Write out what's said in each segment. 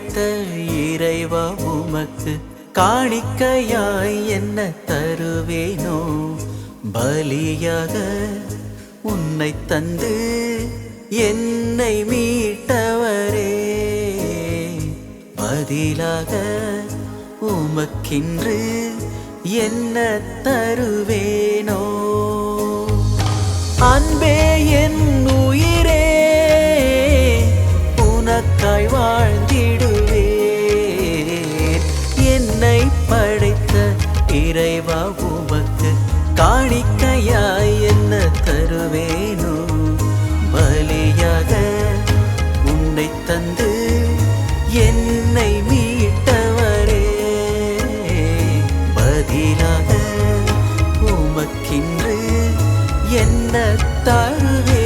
கொடுத்த இறைவா உமக்கு காணிக்கையாய் என்ன தருவேனோ? பலியாக உன்னை தந்து என்னை மீட்டவரே. பதிலாக உமக்கின்று என்ன தருவேனோ? அன்பே என் தாழ்வானாக உமக்கின்று என்ன தாழ்வே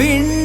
விண்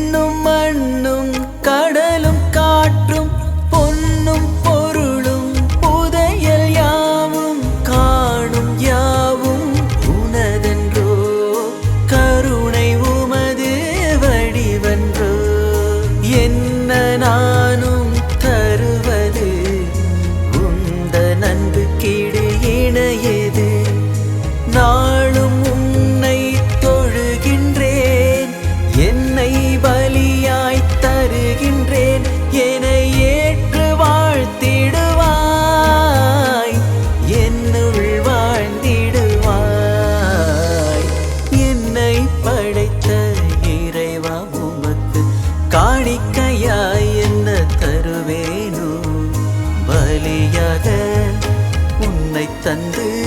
等待。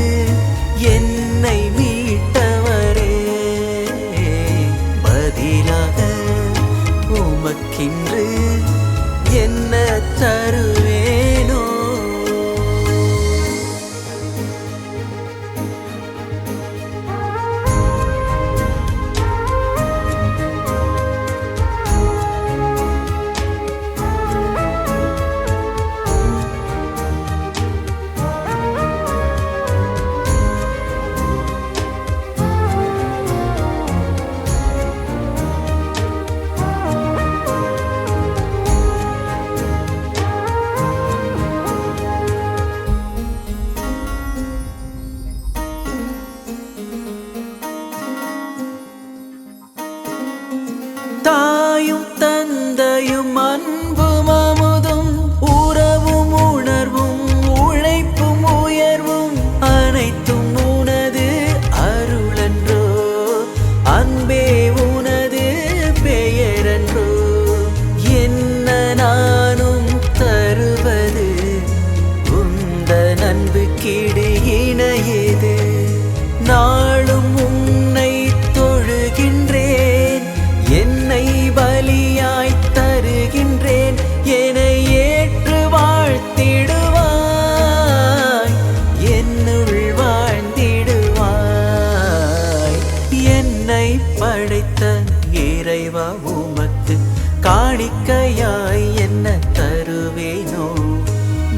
படைத்த இறைவா உமக்கு காணிக்கையாய் என்ன தருவேனோ?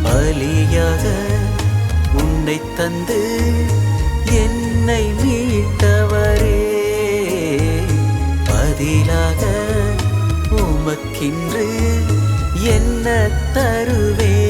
பலியாக உன்னை தந்து என்னை மீட்டவரே. பதிலாக உமக்கின்று என்ன தருவேன்?